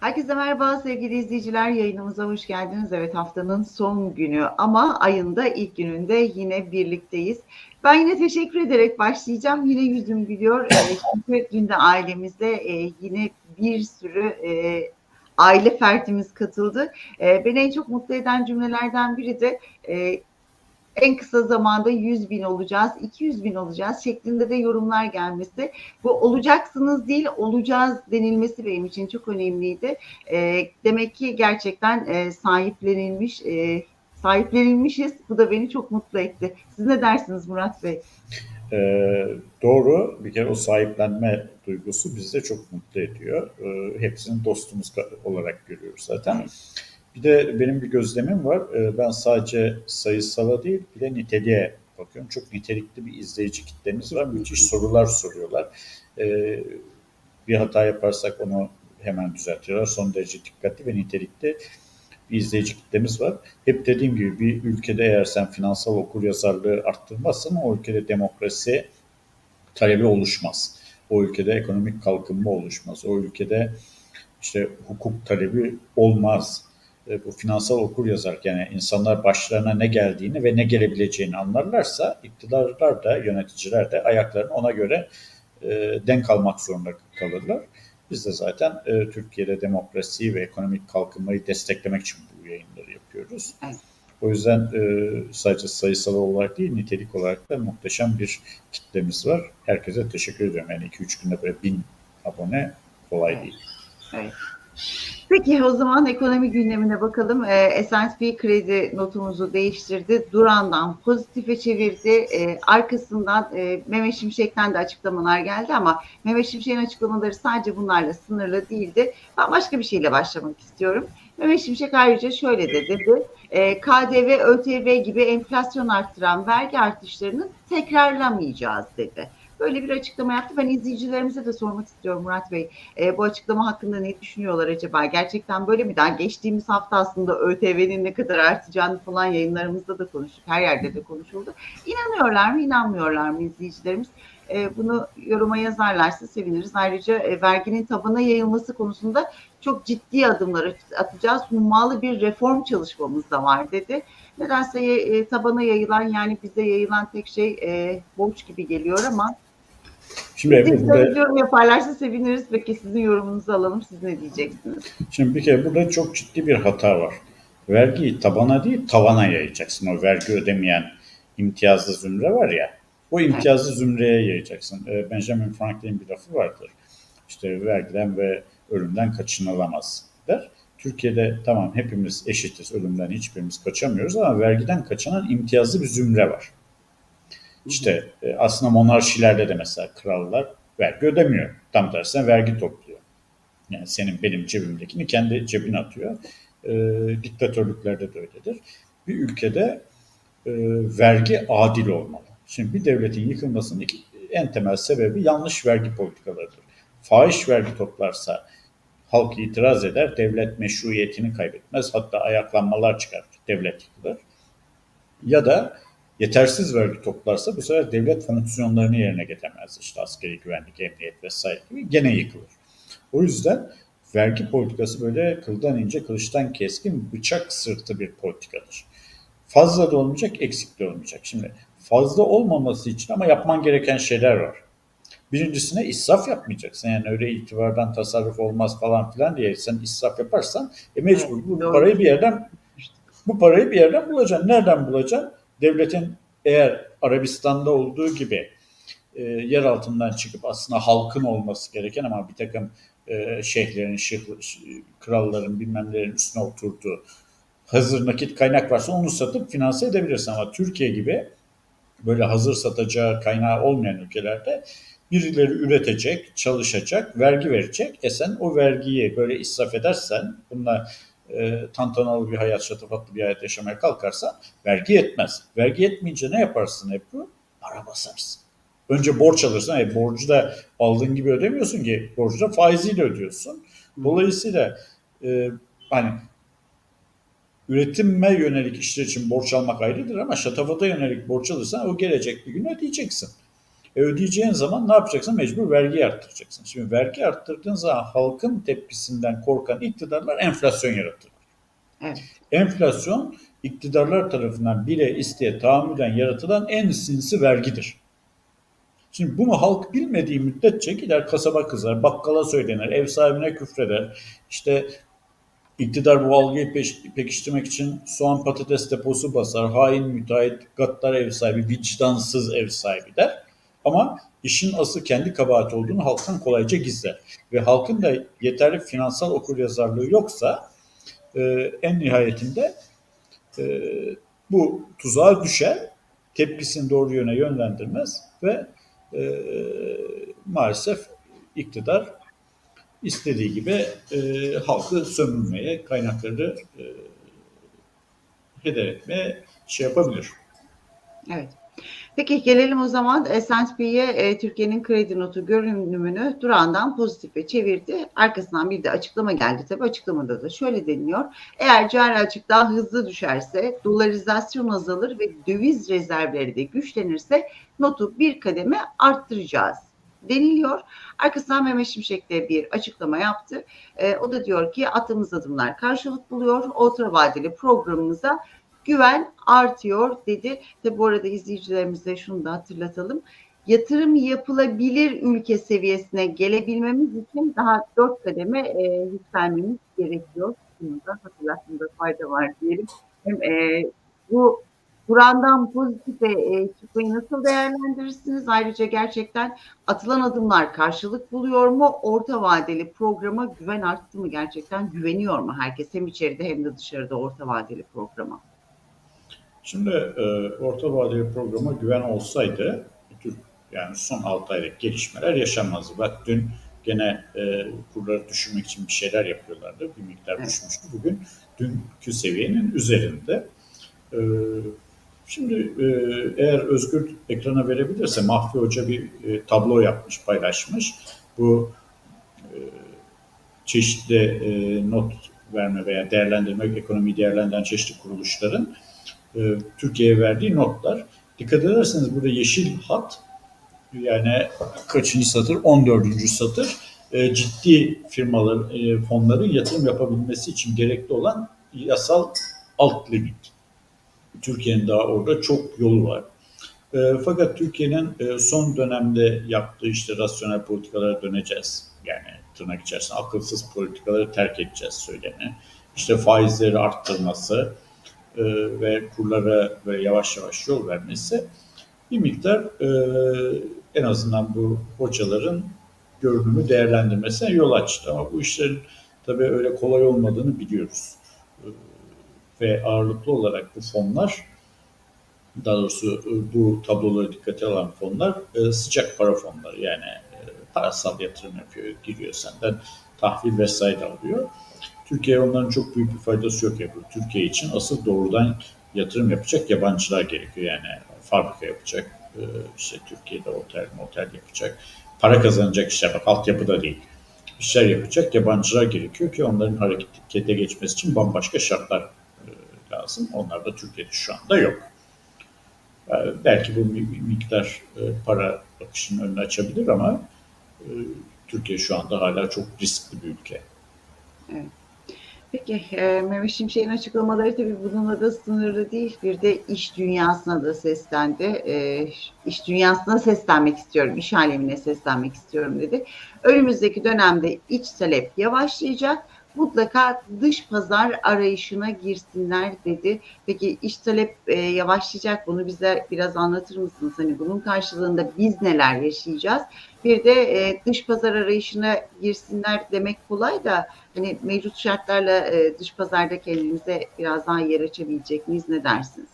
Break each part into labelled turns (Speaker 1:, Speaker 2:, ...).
Speaker 1: Herkese merhaba sevgili izleyiciler. Yayınımıza hoş geldiniz. Evet haftanın son günü ama ayında ilk gününde yine birlikteyiz. Ben yine teşekkür ederek başlayacağım. Yine yüzüm gülüyor. Ee, Çünkü dün de ailemizde e, yine bir sürü e, aile fertimiz katıldı. E, Beni en çok mutlu eden cümlelerden biri de en kısa zamanda 100 bin olacağız, 200 bin olacağız şeklinde de yorumlar gelmesi. Bu olacaksınız değil, olacağız denilmesi benim için çok önemliydi. E, demek ki gerçekten e, sahiplenilmiş, e, sahiplenilmişiz. Bu da beni çok mutlu etti. Siz ne dersiniz Murat Bey?
Speaker 2: Ee, doğru. Bir kere o sahiplenme duygusu bizi de çok mutlu ediyor. Ee, hepsini dostumuz olarak görüyoruz zaten. Bir de benim bir gözlemim var. Ee, ben sadece sayısala değil bir de niteliğe bakıyorum. Çok nitelikli bir izleyici kitlemiz var. Müthiş sorular soruyorlar. Ee, bir hata yaparsak onu hemen düzeltiyorlar. Son derece dikkatli ve nitelikli bir izleyici kitlemiz var. Hep dediğim gibi bir ülkede eğer sen finansal okuryazarlığı arttırmazsan o ülkede demokrasi talebi oluşmaz. O ülkede ekonomik kalkınma oluşmaz. O ülkede işte hukuk talebi olmaz. E, bu finansal okuryazar yani insanlar başlarına ne geldiğini ve ne gelebileceğini anlarlarsa iktidarlar da yöneticiler de ayaklarını ona göre e, denk almak zorunda kalırlar. Biz de zaten e, Türkiye'de demokrasiyi ve ekonomik kalkınmayı desteklemek için bu yayınları yapıyoruz.
Speaker 1: Evet.
Speaker 2: O yüzden e, sadece sayısal olarak değil nitelik olarak da muhteşem bir kitlemiz var. Herkese teşekkür ediyorum. Yani 2-3 günde böyle bin abone kolay
Speaker 1: Evet.
Speaker 2: değil.
Speaker 1: Evet. Peki o zaman ekonomi gündemine bakalım. Ee, S&P kredi notumuzu değiştirdi. Duran'dan pozitife çevirdi. Ee, arkasından e, Mehmet Şimşek'ten de açıklamalar geldi ama Mehmet Şimşek'in açıklamaları sadece bunlarla sınırlı değildi. Ben başka bir şeyle başlamak istiyorum. Mehmet Şimşek ayrıca şöyle de dedi. E, KDV, ÖTV gibi enflasyon arttıran vergi artışlarını tekrarlamayacağız dedi. Böyle bir açıklama yaptı. Ben izleyicilerimize de sormak istiyorum Murat Bey. E, bu açıklama hakkında ne düşünüyorlar acaba? Gerçekten böyle mi? Daha geçtiğimiz hafta aslında ÖTV'nin ne kadar artacağını falan yayınlarımızda da konuştuk. Her yerde de konuşuldu. İnanıyorlar mı, inanmıyorlar mı izleyicilerimiz? E, bunu yoruma yazarlarsa seviniriz. Ayrıca e, verginin tabana yayılması konusunda çok ciddi adımlar atacağız. Hummalı bir reform çalışmamız da var dedi. Nedense e, tabana yayılan yani bize yayılan tek şey borç gibi geliyor ama
Speaker 2: Şimdi
Speaker 1: siz
Speaker 2: burada,
Speaker 1: de yorum yaparlarsa seviniriz. Peki sizin yorumunuzu alalım. Siz ne diyeceksiniz?
Speaker 2: şimdi bir kere burada çok ciddi bir hata var. Vergiyi tabana değil tavana yayacaksın. O vergi ödemeyen imtiyazlı zümre var ya. O imtiyazlı zümreye yayacaksın. Ee, Benjamin Franklin'in bir lafı vardır. İşte vergiden ve ölümden kaçınılamaz der. Türkiye'de tamam hepimiz eşitiz. Ölümden hiçbirimiz kaçamıyoruz ama vergiden kaçınan imtiyazlı bir zümre var. İşte e, aslında monarşilerde de mesela krallar vergi ödemiyor. Tam tersine vergi topluyor. Yani senin benim cebimdekini kendi cebine atıyor. E, diktatörlüklerde de öyledir. Bir ülkede e, vergi adil olmalı. Şimdi bir devletin yıkılmasının en temel sebebi yanlış vergi politikalarıdır. Fahiş vergi toplarsa halk itiraz eder, devlet meşruiyetini kaybetmez, hatta ayaklanmalar çıkar, devlet yıkılır. Ya da yetersiz vergi toplarsa bu sefer devlet fonksiyonlarını yerine getiremez. İşte askeri güvenlik, emniyet vesaire gibi gene yıkılır. O yüzden vergi politikası böyle kıldan ince, kılıçtan keskin, bıçak sırtı bir politikadır. Fazla da olmayacak, eksik de olmayacak. Şimdi fazla olmaması için ama yapman gereken şeyler var. Birincisine israf yapmayacaksın. Yani öyle itibardan tasarruf olmaz falan filan diye sen israf yaparsan e mecbur bu parayı bir yerden bu parayı bir yerden bulacaksın. Nereden bulacaksın? Devletin eğer Arabistan'da olduğu gibi e, yer altından çıkıp aslında halkın olması gereken ama bir takım e, şeyhlerin, şıh, kralların bilmemlerin üstüne oturduğu hazır nakit kaynak varsa onu satıp finanse edebilirsin. Ama Türkiye gibi böyle hazır satacağı kaynağı olmayan ülkelerde birileri üretecek, çalışacak, vergi verecek. E sen o vergiyi böyle israf edersen, bununla e, tantanalı bir hayat, şatafatlı bir hayat yaşamaya kalkarsan vergi yetmez. Vergi yetmeyince ne yaparsın bu? Para basarsın. Önce borç alırsın. E, borcu da aldığın gibi ödemiyorsun ki. Borcu da faiziyle ödüyorsun. Dolayısıyla e, hani üretime yönelik işler için borç almak ayrıdır ama şatafata yönelik borç alırsan o gelecek bir gün ödeyeceksin. E ödeyeceğin zaman ne yapacaksın? Mecbur vergi arttıracaksın. Şimdi vergi arttırdığın zaman halkın tepkisinden korkan iktidarlar enflasyon yaratır.
Speaker 1: Evet.
Speaker 2: Enflasyon iktidarlar tarafından bile isteye tahammüden yaratılan en sinsi vergidir. Şimdi bunu halk bilmediği müddetçe gider kasaba kızar, bakkala söylenir, ev sahibine küfreder. İşte iktidar bu algıyı peş, pekiştirmek için soğan patates deposu basar, hain müteahhit, gaddar ev sahibi, vicdansız ev sahibi der. Ama işin asıl kendi kabahati olduğunu halktan kolayca gizler. Ve halkın da yeterli finansal okuryazarlığı yoksa e, en nihayetinde e, bu tuzağa düşer, tepkisini doğru yöne yönlendirmez ve e, maalesef iktidar istediği gibi e, halkı sömürmeye, kaynakları e, heder etmeye şey yapabilir.
Speaker 1: Evet. Peki gelelim o zaman S&P'ye e, Türkiye'nin kredi notu görünümünü durağından pozitife çevirdi. Arkasından bir de açıklama geldi tabii. Açıklamada da şöyle deniliyor. Eğer cari açık daha hızlı düşerse, dolarizasyon azalır ve döviz rezervleri de güçlenirse notu bir kademe arttıracağız deniliyor. Arkasından Mehmet Şimşek de bir açıklama yaptı. E, o da diyor ki attığımız adımlar karşılık buluyor. Orta vadeli programımıza güven artıyor dedi. Tabi bu arada izleyicilerimize şunu da hatırlatalım. Yatırım yapılabilir ülke seviyesine gelebilmemiz için daha dört kademe e, yükselmemiz gerekiyor. Bunu da hatırlatmada fayda var diyelim. Hem e, bu burandan pozitife e, çıkmayı nasıl değerlendirirsiniz? Ayrıca gerçekten atılan adımlar karşılık buluyor mu? Orta vadeli programa güven arttı mı? Gerçekten güveniyor mu herkes? Hem içeride hem de dışarıda orta vadeli programa.
Speaker 2: Şimdi e, orta vadeli programa güven olsaydı Türk yani son 6 aylık gelişmeler yaşanmazdı. Bak dün gene e, kurları düşürmek için bir şeyler yapıyorlardı. Bir miktar düşmüştü. Bugün dünkü seviyenin üzerinde. E, şimdi e, eğer Özgür ekrana verebilirse Mahfi Hoca bir e, tablo yapmış, paylaşmış. Bu e, çeşitli e, not verme veya değerlendirme, ekonomiyi değerlendiren çeşitli kuruluşların e, Türkiye'ye verdiği notlar. Dikkat ederseniz burada yeşil hat yani kaçıncı satır? 14. satır. E, ciddi firmaların, e, fonların yatırım yapabilmesi için gerekli olan yasal alt limit. Türkiye'nin daha orada çok yolu var. E, fakat Türkiye'nin e, son dönemde yaptığı işte rasyonel politikalara döneceğiz. Yani tırnak içerisinde akılsız politikaları terk edeceğiz söylemi. İşte faizleri arttırması, e, ve kurlara ve yavaş yavaş yol vermesi bir miktar e, en azından bu hocaların görünümü değerlendirmesine yol açtı. Ama bu işlerin tabii öyle kolay olmadığını biliyoruz. E, ve ağırlıklı olarak bu fonlar daha doğrusu bu tabloları dikkate alan fonlar sıcak para fonları yani parasal yatırım yapıyor, giriyor senden tahvil vesaire alıyor. Türkiye'ye onların çok büyük bir faydası yok ya. Bu Türkiye için asıl doğrudan yatırım yapacak yabancılar gerekiyor. Yani fabrika yapacak, e, işte Türkiye'de otel, motel yapacak, para kazanacak işler bak altyapıda değil. İşler yapacak yabancılar gerekiyor ki onların harekete geçmesi için bambaşka şartlar e, lazım. Onlar da Türkiye'de şu anda yok. E, belki bu miktar para akışının önünü açabilir ama Türkiye şu anda hala çok riskli bir ülke.
Speaker 1: Evet. Peki e, Mehmet Şimşek'in açıklamaları tabii bununla da sınırlı değil. Bir de iş dünyasına da seslendi. E, iş dünyasına seslenmek istiyorum, iş alemine seslenmek istiyorum dedi. Önümüzdeki dönemde iç talep yavaşlayacak. Mutlaka dış pazar arayışına girsinler dedi. Peki iç talep e, yavaşlayacak. Bunu bize biraz anlatır mısınız? Hani bunun karşılığında biz neler yaşayacağız? Bir de e, dış pazar arayışına girsinler demek kolay da hani mevcut şartlarla e, dış pazarda kendimize biraz daha yer açabilecek miyiz? Ne dersiniz?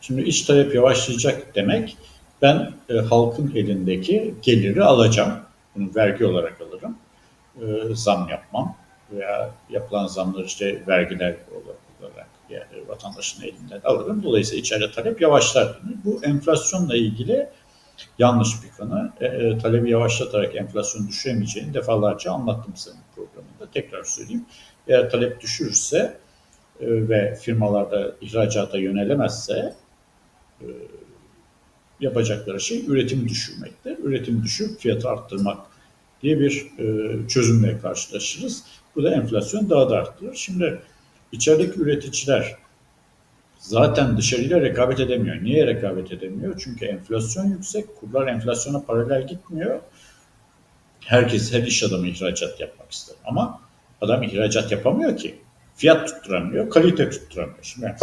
Speaker 2: Şimdi iç talep yavaşlayacak demek ben e, halkın elindeki geliri alacağım. Bunu vergi olarak alırım. E, zam yapmam veya yapılan zamlar işte vergiler olarak yani vatandaşın elinden alırım. Dolayısıyla içeride talep yavaşlar. Bu enflasyonla ilgili yanlış bir konu. E, e, talebi yavaşlatarak enflasyon düşüremeyeceğini defalarca anlattım senin programında. Tekrar söyleyeyim. Eğer talep düşürürse e, ve firmalarda ihracata yönelemezse e, yapacakları şey üretim düşürmektir. Üretim düşürüp fiyatı arttırmak diye bir e, çözümle karşılaşırız. Bu da enflasyon daha da arttırır. Şimdi içerideki üreticiler zaten dışarıyla rekabet edemiyor. Niye rekabet edemiyor? Çünkü enflasyon yüksek, kurlar enflasyona paralel gitmiyor. Herkes, her iş adamı ihracat yapmak ister. Ama adam ihracat yapamıyor ki. Fiyat tutturamıyor, kalite tutturamıyor. Şimdi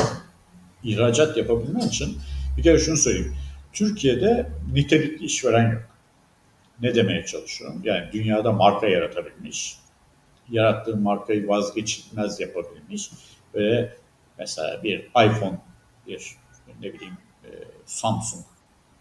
Speaker 2: ihracat yapabilmen için bir kere şunu söyleyeyim. Türkiye'de nitelikli işveren yok. Ne demeye çalışıyorum? Yani dünyada marka yaratabilmiş, yarattığı markayı vazgeçilmez yapabilmiş ve mesela bir iPhone, bir ne bileyim e, Samsung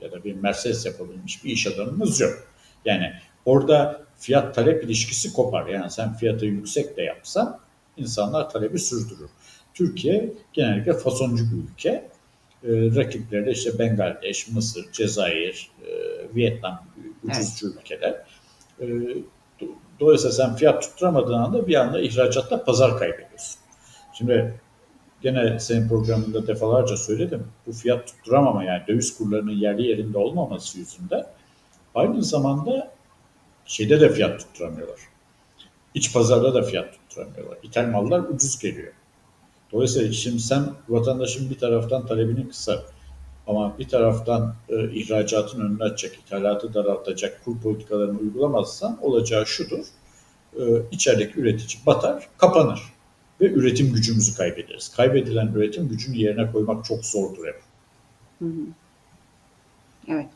Speaker 2: ya da bir Mercedes yapabilmiş bir iş adamımız yok. Yani orada fiyat talep ilişkisi kopar. Yani sen fiyatı yüksek de yapsan insanlar talebi sürdürür. Türkiye genellikle fasoncu bir ülke. E, rakipleri de işte Bangladeş, Mısır, Cezayir, e, Vietnam gibi ucuzcu ülkeler. E, dolayısıyla sen fiyat tutturamadığın anda bir anda ihracatta pazar kaybediyorsun. Şimdi gene senin programında defalarca söyledim. Bu fiyat tutturamama yani döviz kurlarının yerli yerinde olmaması yüzünden aynı zamanda şeyde de fiyat tutturamıyorlar. İç pazarda da fiyat tutturamıyorlar. İthal mallar ucuz geliyor. Dolayısıyla şimdi sen vatandaşın bir taraftan talebini kısar ama bir taraftan e, ihracatın önünü açacak, ithalatı daraltacak kur politikalarını uygulamazsan olacağı şudur. E, içerideki üretici batar, kapanır ve üretim gücümüzü kaybederiz. Kaybedilen üretim gücünü yerine koymak çok zordur hep.
Speaker 1: Hı hı. Evet.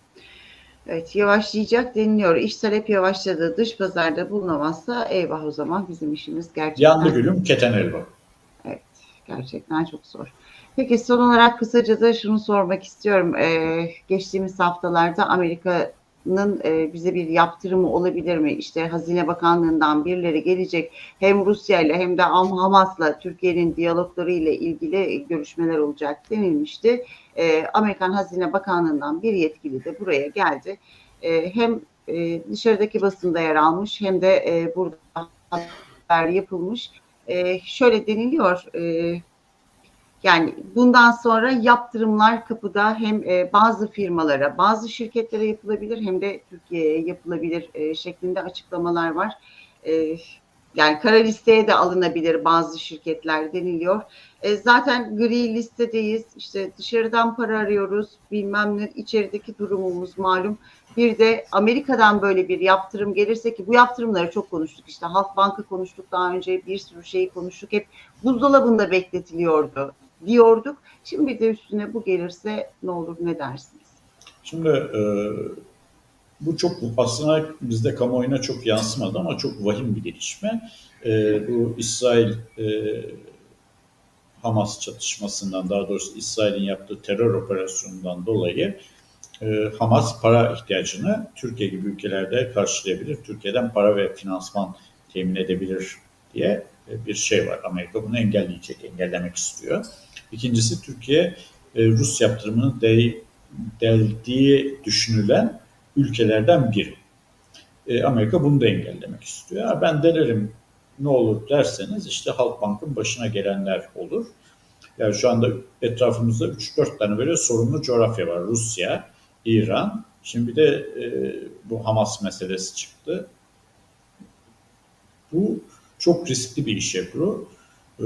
Speaker 1: Evet, yavaşlayacak deniliyor. İş talep yavaşladı, dış pazarda bulunamazsa eyvah o zaman bizim işimiz gerçekten
Speaker 2: Yandı gülüm keten elba.
Speaker 1: gerçekten çok zor. Peki son olarak kısaca da şunu sormak istiyorum. Ee, geçtiğimiz haftalarda Amerika'nın e, bize bir yaptırımı olabilir mi? İşte Hazine Bakanlığı'ndan birileri gelecek. Hem Rusya ile hem de Am- Hamas'la Türkiye'nin diyalogları ile ilgili görüşmeler olacak denilmişti. Ee, Amerikan Hazine Bakanlığı'ndan bir yetkili de buraya geldi. Ee, hem e, dışarıdaki basında yer almış hem de e, burada haber yapılmış. Ee, şöyle deniliyor, e, yani bundan sonra yaptırımlar kapıda hem e, bazı firmalara, bazı şirketlere yapılabilir hem de Türkiye'ye yapılabilir e, şeklinde açıklamalar var. E, yani kara listeye de alınabilir bazı şirketler deniliyor. Zaten gri listedeyiz. İşte dışarıdan para arıyoruz. Bilmem ne içerideki durumumuz malum. Bir de Amerika'dan böyle bir yaptırım gelirse ki bu yaptırımları çok konuştuk. İşte Halkbank'ı konuştuk daha önce bir sürü şeyi konuştuk. Hep buzdolabında bekletiliyordu diyorduk. Şimdi de üstüne bu gelirse ne olur ne dersiniz?
Speaker 2: Şimdi e, bu çok aslında bizde kamuoyuna çok yansımadı ama çok vahim bir gelişme. E, bu İsrail e, Hamas çatışmasından daha doğrusu İsrail'in yaptığı terör operasyonundan dolayı e, Hamas para ihtiyacını Türkiye gibi ülkelerde karşılayabilir. Türkiye'den para ve finansman temin edebilir diye bir şey var. Amerika bunu engelleyecek, engellemek istiyor. İkincisi Türkiye e, Rus yaptırımını de, deldiği düşünülen ülkelerden biri. E, Amerika bunu da engellemek istiyor. Ben delerim ne olur derseniz işte Halkbank'ın başına gelenler olur. Yani şu anda etrafımızda 3-4 tane böyle sorunlu coğrafya var. Rusya, İran, şimdi bir de e, bu Hamas meselesi çıktı. Bu çok riskli bir iş Ebru. Ee,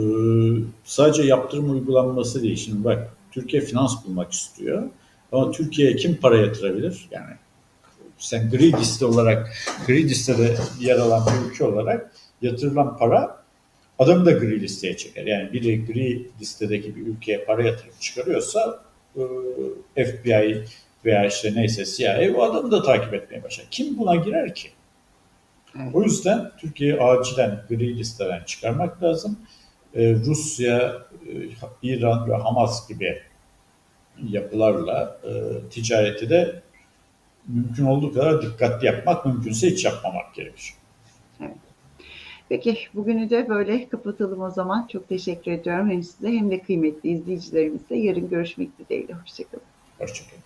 Speaker 2: sadece yaptırım uygulanması değil. Şimdi bak Türkiye finans bulmak istiyor. Ama Türkiye'ye kim para yatırabilir? Yani sen gri liste olarak, gri listede yer alan bir ülke olarak yatırılan para adamı da gri listeye çeker. Yani biri gri listedeki bir ülkeye para yatırıp çıkarıyorsa e, FBI veya işte neyse CIA o adamı da takip etmeye başlar. Kim buna girer ki? O yüzden Türkiye'yi acilen gri listeden çıkarmak lazım. Ee, Rusya, e, İran ve Hamas gibi yapılarla e, ticareti de mümkün olduğu kadar dikkatli yapmak, mümkünse hiç yapmamak gerekir.
Speaker 1: Peki bugünü de böyle kapatalım o zaman. Çok teşekkür ediyorum hem size hem de kıymetli izleyicilerimize. Yarın görüşmek dileğiyle. Hoşçakalın.
Speaker 2: Hoşçakalın.